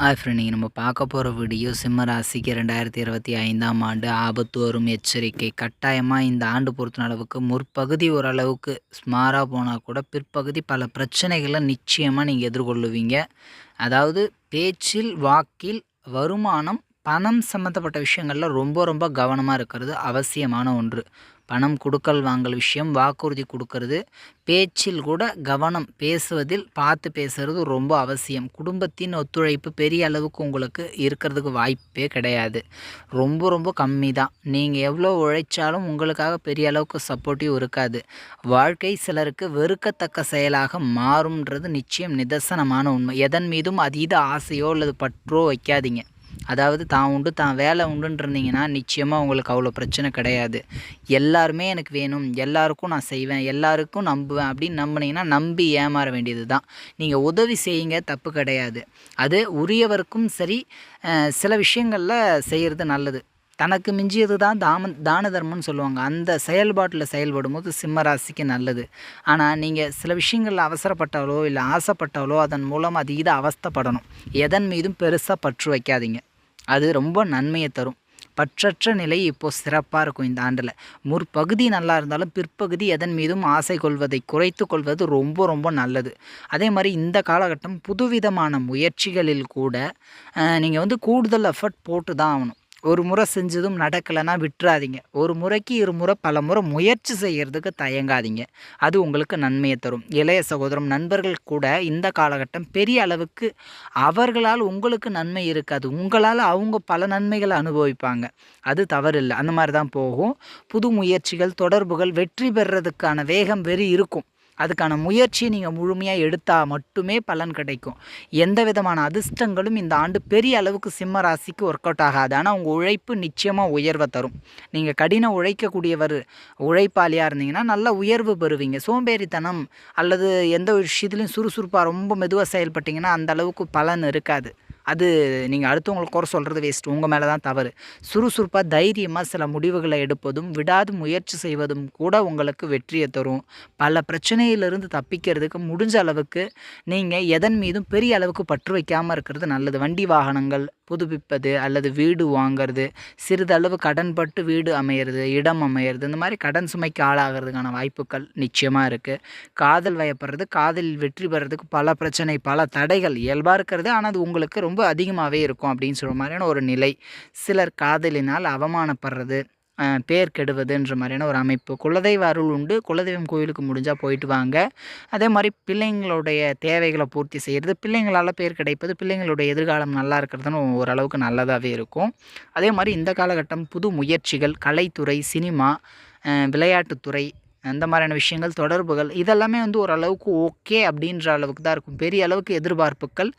Hi friend நீங்கள் நம்ம பார்க்க போகிற வீடியோ சிம்ம ராசிக்கு ரெண்டாயிரத்தி இருபத்தி ஐந்தாம் ஆண்டு ஆபத்து வரும் எச்சரிக்கை. கட்டாயமாக இந்த ஆண்டு பொறுத்த அளவுக்கு முற்பகுதி ஓரளவுக்கு ஸ்மாராக போனால் கூட பிற்பகுதி பல பிரச்சனைகளை நிச்சயமாக நீங்கள் எதிர்கொள்ளுவீங்க. அதாவது பேச்சில் வாக்கில் வருமானம் பணம் சம்மந்தப்பட்ட விஷயங்களில் ரொம்ப ரொம்ப கவனமாக இருக்கிறது அவசியமான ஒன்று. பணம் கொடுக்கல் வாங்கல் விஷயம் வாக்குறுதி கொடுக்கறது பேச்சில் கூட கவனம் பேசுவதில் பார்த்து பேசுறது ரொம்ப அவசியம். குடும்பத்தின் ஒத்துழைப்பு பெரிய அளவுக்கு உங்களுக்கு இருக்கிறதுக்கு வாய்ப்பே கிடையாது. ரொம்ப ரொம்ப கம்மி தான் நீங்கள் எவ்வளோ உழைச்சாலும் உங்களுக்காக பெரிய அளவுக்கு சப்போர்ட்டிவ் இருக்காது. வாழ்க்கை சிலருக்கு வெறுக்கத்தக்க செயலாக மாறும்ன்றது நிச்சயம் நிதர்சனமான உண்மை. எதன் மீதும் அதீத ஆசையோ அல்லது பற்றோ வைக்காதீங்க. அதாவது தான் உண்டு தான் வேலை உண்டுன்னு இருந்தீங்கன்னா நிச்சயமாக உங்களுக்கு அவ்வளோ பிரச்சனை கிடையாது. எல்லாருமே எனக்கு வேணும் எல்லாருக்கும் நான் செய்வேன் எல்லாருக்கும் நம்புவேன் அப்படின்னு நம்பினீங்கன்னா நம்பி ஏமாற வேண்டியது தான் நீங்கள் உதவி செய்யுங்க தப்பு கிடையாது. அது உரியவருக்கும் சரி சில விஷயங்களில் செய்கிறது நல்லது. தனக்கு மிஞ்சியது தான் தாம தான தர்மம்னு சொல்லுவாங்க. அந்த செயல்பாட்டில் செயல்படும் போது சிம்ம ராசிக்கு நல்லது. ஆனால் நீங்கள் சில விஷயங்களில் அவசரப்பட்டாலோ இல்லை ஆசைப்பட்டாலோ அதன் மூலம் அதீத அவஸ்தைப்படணும். எதன் மீதும் பெருசாக பற்று வைக்காதீங்க. அது ரொம்ப நன்மையை தரும். பற்றற்ற நிலை இப்போது சிறப்பாக இருக்கும் இந்த ஆண்டில். முற்பகுதி நல்லா இருந்தாலும் பிற்பகுதி எதன் மீதும் ஆசை கொள்வதை குறைத்து கொள்வது ரொம்ப ரொம்ப நல்லது. அதே மாதிரி இந்த காலகட்டம் புதுவிதமான முயற்சிகளில் கூட நீங்கள் வந்து கூடுதல் எஃபர்ட் போட்டு தான் ஆகணும். ஒரு முறை செஞ்சதும் நடக்கலைன்னா விட்டுறாதீங்க. ஒரு முறைக்கு இரு முறை பல முறை முயற்சி செய்கிறதுக்கு தயங்காதீங்க. அது உங்களுக்கு நன்மையை தரும். இளைய சகோதரம் நண்பர்கள் கூட இந்த காலகட்டம் பெரிய அளவுக்கு அவர்களால் உங்களுக்கு நன்மை இருக்காது. உங்களால் அவங்க பல நன்மைகளை அனுபவிப்பாங்க. அது தவறில்லை. அந்த மாதிரி தான் போகும். புது முயற்சிகள் தொடர்புகள் வெற்றி பெறுறதுக்கான வேகம் வெறி இருக்கும். அதுக்கான முயற்சியை நீங்கள் முழுமையாக எடுத்தால் மட்டுமே பலன் கிடைக்கும். எந்த விதமான அதிர்ஷ்டங்களும் இந்த ஆண்டு பெரிய அளவுக்கு சிம்ம ராசிக்கு ஒர்க் அவுட் ஆகாது. ஆனால் உங்கள் உழைப்பு நிச்சயமாக உயர்வை தரும். நீங்கள் கடின உழைக்கக்கூடியவர் உழைப்பாளியாக இருந்தீங்கன்னா நல்ல உயர்வு பெறுவீங்க. சோம்பேறித்தனம் அல்லது எந்த ஒரு விஷயத்துலையும் சுறுசுறுப்பாக ரொம்ப மெதுவாக செயல்பட்டிங்கன்னா அந்த அளவுக்கு பலன் இருக்காது. அது நீங்கள் அடுத்தவங்களுக்கு குறை சொல்கிறது வேஸ்ட் உங்கள் மேலே தான் தவறு. சுறுசுறுப்பாக தைரியமாக சில முடிவுகளை எடுப்பதும் விடாது முயற்சி செய்வதும் கூட உங்களுக்கு வெற்றியை தரும். பல பிரச்சனையிலிருந்து தப்பிக்கிறதுக்கு முடிஞ்ச அளவுக்கு நீங்கள் எதன் மீதும் பெரிய அளவுக்கு பற்று வைக்காமல் இருக்கிறது நல்லது. வண்டி வாகனங்கள் புதுப்பிப்பது அல்லது வீடு வாங்கிறது சிறிதளவு கடன்பட்டு வீடு அமையிறது இடம் அமையிறது இந்த மாதிரி கடன் சுமைக்கு ஆளாகிறதுக்கான வாய்ப்புகள் நிச்சயமாக இருக்குது காதல் வயப்படுறது காதலில் வெற்றி பெறதுக்கு பல பிரச்சனை பல தடைகள் இயல்பாக இருக்கிறது. ஆனால் அது உங்களுக்கு ரொம்ப அதிகமாகவே இருக்கும் அப்படின்னு சொல்கிற மாதிரியான ஒரு நிலை. சிலர் காதலினால் அவமானப்படுறது பேர் கெடுவதுன்ற மாதிரியான ஒரு அமைப்பு. குலதெய்வ அருள் உண்டு. குலதெய்வம் கோயிலுக்கு முடிஞ்சால் போயிட்டு வாங்க. அதே மாதிரி பிள்ளைங்களுடைய தேவைகளை பூர்த்தி செய்கிறது பிள்ளைங்களால் பேர் கிடைப்பது பிள்ளைங்களுடைய எதிர்காலம் நல்லா இருக்கிறதுன்னு ஓரளவுக்கு நல்லதாகவே இருக்கும். அதே மாதிரி இந்த காலகட்டம் புது முயற்சிகள் கலைத்துறை சினிமா விளையாட்டுத்துறை அந்த மாதிரியான விஷயங்கள் தொடர்புகள் இதெல்லாமே வந்து ஓரளவுக்கு ஓகே அப்படின்ற அளவுக்கு தான் இருக்கும். பெரிய அளவுக்கு எதிர்பார்ப்புகள்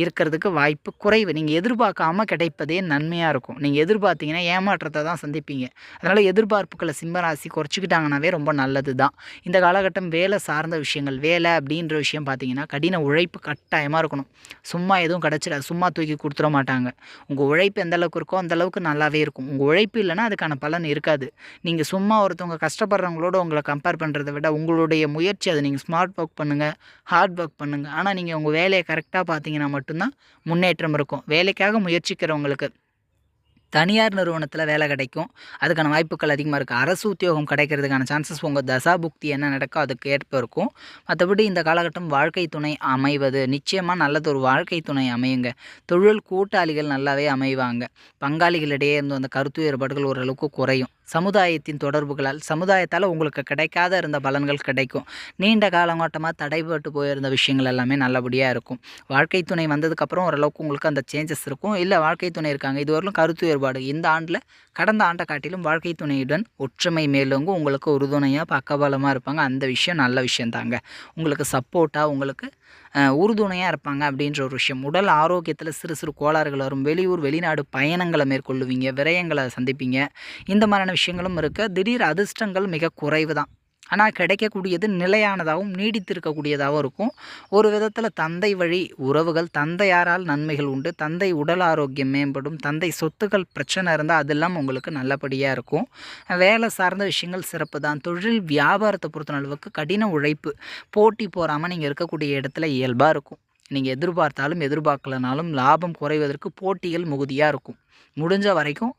இருக்கிறதுக்கு வாய்ப்பு குறைவு. நீங்கள் எதிர்பார்க்காம கிடைப்பதே நன்மையாக இருக்கும். நீங்கள் எதிர்பார்த்தீங்கன்னா ஏமாற்றத்தை தான் சந்திப்பீங்க. அதனால் எதிர்பார்ப்புகளை சிம்மராசி குறைச்சிக்கிட்டாங்கனாவே ரொம்ப நல்லது தான். இந்த காலகட்டம் வேலை சார்ந்த விஷயங்கள் வேலை அப்படின்ற விஷயம் பார்த்தீங்கன்னா கடின உழைப்பு கட்டாயமாக இருக்கணும். சும்மா எதுவும் கிடச்சிடாது சும்மா தூக்கி கொடுத்துட மாட்டாங்க. உங்கள் உழைப்பு எந்த அளவுக்கு இருக்கோ அந்த அளவுக்கு நல்லாவே இருக்கும். உங்கள் உழைப்பு இல்லைன்னா அதுக்கான பலன் இருக்காது. நீங்கள் சும்மா ஒருத்தவங்க கஷ்டப்படுறவங்களோட உங்களை கம்பேர் பண்ணுறதை விட உங்களுடைய முயற்சி அதை நீங்கள் ஸ்மார்ட் ஒர்க் பண்ணுங்கள் ஹார்ட் ஒர்க் பண்ணுங்கள் ஆனால் நீங்கள் உங்கள் வேலையை கரெக்டாக பார்த்தீங்கன்னா மட்டும்தான் முன்னேற்றம் இருக்கும். வேலைக்காக முயற்சிக்கிறவங்களுக்கு தனியார் நிறுவனத்தில் வேலை கிடைக்கும். அதுக்கான வாய்ப்புகள் அதிகமாக இருக்குது அரசு உத்தியோகம் கிடைக்கிறதுக்கான சான்சஸ் உங்கள் தசா புக்தி என்ன நடக்கோ அதுக்கு ஏற்ப இருக்கும். மற்றபடி இந்த காலகட்டம் வாழ்க்கை துணை அமைவது. நிச்சயமாக நல்லது ஒரு வாழ்க்கை துணை அமையுங்க. தொழில் கூட்டாளிகள் நல்லாவே அமைவாங்க. பங்காளிகளிடையே இருந்து அந்த கருத்து வேறுபாடுகள் ஓரளவுக்கு குறையும். சமுதாயத்தின் தொடர்புகளால் சமுதாயத்தால் உங்களுக்கு கிடைக்காத இருந்த பலன்கள் கிடைக்கும். நீண்ட காலங்கோட்டமாக தடைபட்டு போயிருந்த விஷயங்கள் எல்லாமே நல்லபடியாக இருக்கும். வாழ்க்கை துணை வந்ததுக்கப்புறம் ஓரளவுக்கு உங்களுக்கு அந்த சேஞ்சஸ் இருக்கும். இல்லை வாழ்க்கை துணை இருக்காங்க. இதுவரையிலும் கருத்து வேறுபாடு. இந்த ஆண்டில் கடந்த ஆண்டை காட்டிலும் வாழ்க்கை துணையுடன் ஒற்றுமை மேலோங்கும் உங்களுக்கு உறுதுணையாக பக்கபலமாக இருப்பாங்க. அந்த விஷயம் நல்ல விஷயந்தாங்க. உங்களுக்கு சப்போர்ட்டாக உங்களுக்கு உறுதுணையாக இருப்பாங்க அப்படின்ற ஒரு விஷயம். உடல் ஆரோக்கியத்தில் சிறு சிறு கோளாறுகள் வரும். வெளியூர் வெளிநாடு பயணங்களை மேற்கொள்ளுவீங்க விரயங்களை சந்திப்பீங்க. இந்த மாதிரியான விஷயங்களும் இருக்க. திடீர் அதிர்ஷ்டங்கள் மிக குறைவு தான். ஆனால் கிடைக்கக்கூடியது நிலையானதாகவும் நீடித்திருக்கக்கூடியதாகவும் இருக்கும். ஒரு விதத்தில் தந்தை வழி உறவுகள் தந்தையாரால் நன்மைகள் உண்டு. தந்தை உடல் ஆரோக்கியம் மேம்படும். தந்தை சொத்துக்கள் பிரச்சனை இருந்தால் அதெல்லாம் உங்களுக்கு நல்லபடியாக இருக்கும். வேலை சார்ந்த விஷயங்கள் சிறப்பு தான். தொழில் வியாபாரத்தை பொறுத்த அளவுக்கு கடின உழைப்பு போட்டி போகாமல் நீங்கள் இருக்கக்கூடிய இடத்துல இயல்பாக இருக்கும். நீங்கள் எதிர்பார்த்தாலும் எதிர்பார்க்கலனாலும் லாபம் குறைவதற்கு போட்டிகள் மிகுதியாக இருக்கும். முடிஞ்ச வரைக்கும்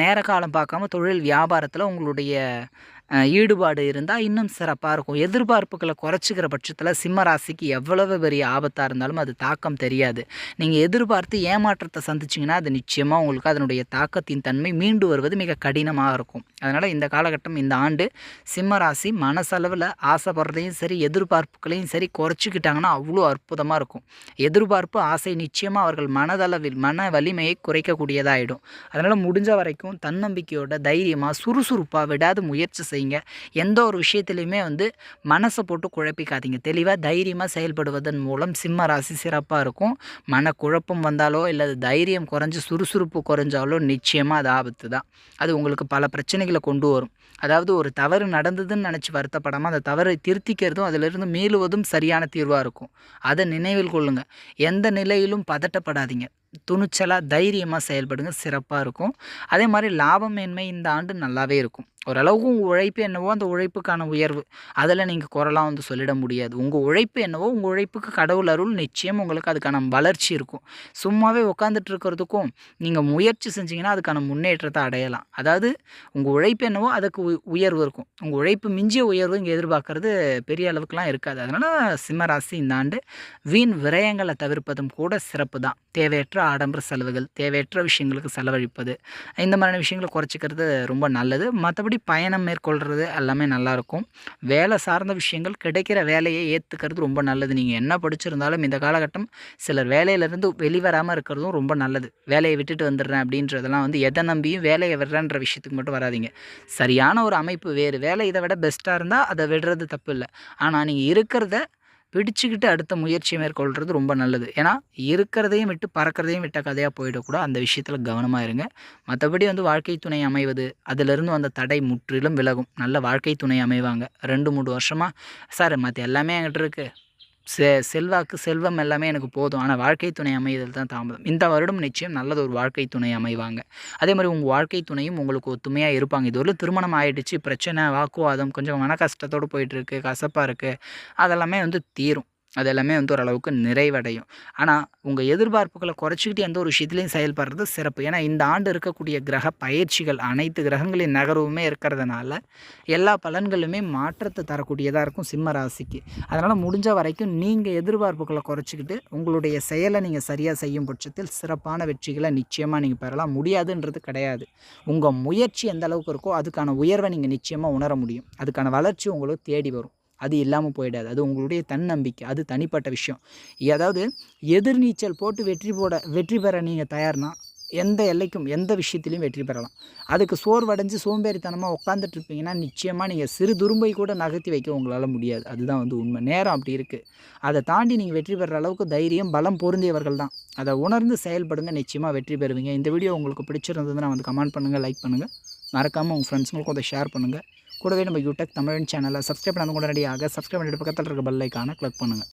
நேர காலம் பார்க்காம தொழில் வியாபாரத்தில் உங்களுடைய ஈடுபாடு இருந்தால் இன்னும் சிறப்பாக இருக்கும். எதிர்பார்ப்புகளை குறைச்சிக்கிற பட்சத்தில் சிம்ம ராசிக்கு எவ்வளவு பெரிய ஆபத்தாக இருந்தாலும் அது தாக்கம் தெரியாது. நீங்கள் எதிர்பார்த்து ஏமாற்றத்தை சந்திச்சிங்கன்னா அது நிச்சயமாக உங்களுக்கு அதனுடைய தாக்கத்தின் தன்மை மீண்டு வருவது மிக கடினமாக இருக்கும். அதனால் இந்த காலகட்டம் இந்த ஆண்டு சிம்ம ராசி மனசளவில் ஆசைப்படுறதையும் சரி எதிர்பார்ப்புகளையும் சரி குறைச்சிக்கிட்டாங்கன்னா அவ்வளோ அற்புதமாக இருக்கும். எதிர்பார்ப்பு ஆசை நிச்சயமாக அவர்கள் மனதளவில் மன வலிமையை குறைக்கக்கூடியதாகிடும் அதனால் முடிஞ்ச வரைக்கும் தன்னம்பிக்கையோட தைரியமாக சுறுசுறுப்பாக விடாது முயற்சி செய்யுங்க எந்த ஒரு விஷயத்துலையுமே வந்து மனசை போட்டு குழப்பிக்காதீங்க. தெளிவாக தைரியமாக செயல்படுவதன் மூலம் சிம்ம ராசி சிறப்பாக இருக்கும். மன குழப்பம் வந்தாலோ இல்லை தைரியம் குறைஞ்சு சுறுசுறுப்பு குறைஞ்சாலோ நிச்சயமாக அது ஆபத்து தான் அது உங்களுக்கு பல பிரச்சனைகளை கொண்டு வரும். அதாவது ஒரு தவறு நடந்ததுன்னு நினச்சி வருத்தப்படாமல் அந்த தவறை திருத்திக்கிறதும் அதிலிருந்து மீளுவதும் சரியான தீர்வாக இருக்கும். அதை நினைவில் கொள்ளுங்கள் எந்த நிலையிலும் பதட்டப்படாதீங்க. துணிச்சலாக தைரியமாக செயல்படுங்க. சிறப்பாக இருக்கும். அதே மாதிரி லாபமேன்மை இந்த ஆண்டு நல்லாவே இருக்கும். ஓரளவுக்கு உங்கள் உழைப்பு என்னவோ அந்த உழைப்புக்கான உயர்வு. அதில் நீங்கள் குரலாக வந்து சொல்லிட முடியாது. உங்கள் உழைப்பு என்னவோ உங்கள் உழைப்புக்கு கடவுள் அருள் நிச்சயம் உங்களுக்கு அதுக்கான வளர்ச்சி இருக்கும். சும்மாவே உட்காந்துட்டு இருக்கிறதுக்கும் நீங்கள் முயற்சி செஞ்சீங்கன்னா அதுக்கான முன்னேற்றத்தை அடையலாம். அதாவது உங்கள் உழைப்பு என்னவோ அதுக்கு உ- உயர்வு இருக்கும். உங்கள் உழைப்பு மிஞ்சிய உயர்வு இங்கே எதிர்பார்க்கறது பெரிய அளவுக்குலாம் இருக்காது. அதனால் சிம்மராசி இந்த ஆண்டு வீண் விரயங்களை தவிர்ப்பதும் கூட சிறப்பு தான். தேவையற்ற ஆடம்பர செலவுகள் தேவையற்ற விஷயங்களுக்கு செலவழிப்பது இந்த மாதிரியான விஷயங்களை குறைச்சிக்கிறது ரொம்ப நல்லது. மற்றபடி பயணம் மேற்கொள்கிறது எல்லாமே நல்லாயிருக்கும் வேலை சார்ந்த விஷயங்கள் கிடைக்கிற வேலையை ஏற்றுக்கிறது ரொம்ப நல்லது. நீங்கள் என்ன படிச்சிருந்தாலும் இந்த காலகட்டம் சிலர் வேலையிலேருந்து வெளிவராமல் இருக்கிறதும் ரொம்ப நல்லது. வேலையை விட்டுட்டு வந்துடுறேன் அப்படின்றதெல்லாம் வந்து எதை நம்பியும் வேலையை விடுறேன்ற விஷயத்துக்கு மட்டும் வராதீங்க. சரியான ஒரு அமைப்பு வேறு. வேலை இதை விட பெஸ்ட்டாக இருந்தால் அதை விடுறது தப்பு இல்லை. ஆனால் நீங்கள் இருக்கிறத பிடிச்சிக்கிட்டு அடுத்த முயற்சி மேற்கொள்கிறது ரொம்ப நல்லது. ஏன்னா இருக்கிறதையும் விட்டு பறக்கிறதையும் விட்ட கதையாக போயிடக்கூடாது அந்த விஷயத்தில் கவனமாக இருங்க. மற்றபடி வந்து வாழ்க்கை துணை அமைவது அதிலிருந்து அந்த தடை முற்றிலும் விலகும். நல்ல வாழ்க்கை துணை அமைவாங்க. ரெண்டு மூணு வருஷமாக சார் மற்ற எல்லாமே என்கிட்ட இருக்குது செ செல்வாக்கு செல்வம் எல்லாமே எனக்கு போதும். ஆனால் வாழ்க்கை துணை அமைதல் தான் தாமதம். இந்த வருடம் நிச்சயம் நல்லது ஒரு வாழ்க்கை துணை அமைவாங்க. அதே மாதிரி உங்கள் வாழ்க்கை துணையும் உங்களுக்கு ஒத்துமையாக இருப்பாங்க. இது ஒரு திருமணம் ஆகிடுச்சு பிரச்சனை வாக்குவாதம் கொஞ்சம் மன கஷ்டத்தோடு போயிட்டுருக்கு கசப்பாக இருக்குது அதெல்லாமே வந்து தீரும். அது எல்லாமே வந்து ஓரளவுக்கு நிறைவடையும். ஆனால் உங்கள் எதிர்பார்ப்புகளை குறைச்சிக்கிட்டு எந்த ஒரு விஷயத்துலையும் செயல்படுறது சிறப்பு. ஏன்னா இந்த ஆண்டு இருக்கக்கூடிய கிரக பயிற்சிகள் அனைத்து கிரகங்களின் நகர்வுமே இருக்கிறதுனால எல்லா பலன்களுமே மாற்றத்தை தரக்கூடியதாக இருக்கும் சிம்ம ராசிக்கு. அதனால் முடிஞ்ச வரைக்கும் நீங்கள் எதிர்பார்ப்புகளை குறைச்சிக்கிட்டு உங்களுடைய செயலை நீங்கள் சரியாக செய்யும் பட்சத்தில் சிறப்பான வெற்றிகளை நிச்சயமாக நீங்கள் பெறலாம். முடியாதுன்றது கிடையாது. உங்கள் முயற்சி எந்த அளவுக்கு இருக்கோ அதுக்கான உயர்வை நீங்கள் நிச்சயமாக உணர முடியும். அதுக்கான வளர்ச்சி உங்களுக்கு தேடி வரும். அது இல்லாமல் போயிடாது. அது உங்களுடைய தன்னம்பிக்கை. அது தனிப்பட்ட விஷயம். அதாவது எதிர்நீச்சல் போட்டு வெற்றி போட வெற்றி பெற நீங்கள் தயார்னா எந்த எல்லைக்கும் எந்த விஷயத்திலையும் வெற்றி பெறலாம். அதுக்கு சோர்வடைஞ்சு சோம்பேறித்தனமாக உட்காந்துட்டு இருப்பீங்கன்னா நிச்சயமாக நீங்கள் சிறு துரும்பை கூட நகர்த்தி வைக்க உங்களால் முடியாது. அதுதான் வந்து உண்மை. நேரம் அப்படி இருக்குது அதை தாண்டி நீங்கள் வெற்றி பெற அளவுக்கு தைரியம் பலம் பொருந்தியவர்கள் தான். அதை உணர்ந்து செயல்படுங்க. நிச்சயமாக வெற்றி பெறுவீங்க. இந்த வீடியோ உங்களுக்கு பிடிச்சிருந்ததுன்னா வந்து கமெண்ட் பண்ணுங்கள் லைக் பண்ணுங்கள் மறக்காமல் உங்கள் ஃப்ரெண்ட்ஸுங்களுக்கும் அதை ஷேர் பண்ணுங்கள் கூடவே நம்ம யூடியூப் தமிழ் சேனலை சப்ஸ்கிரைப் பண்ணாமல் உடனடியாக சப்ஸ்கிரைப் பண்ணிட்டு பக்கத்தில் இருக்க பெல் ஐக்கானை கிளிக் பண்ணுங்கள்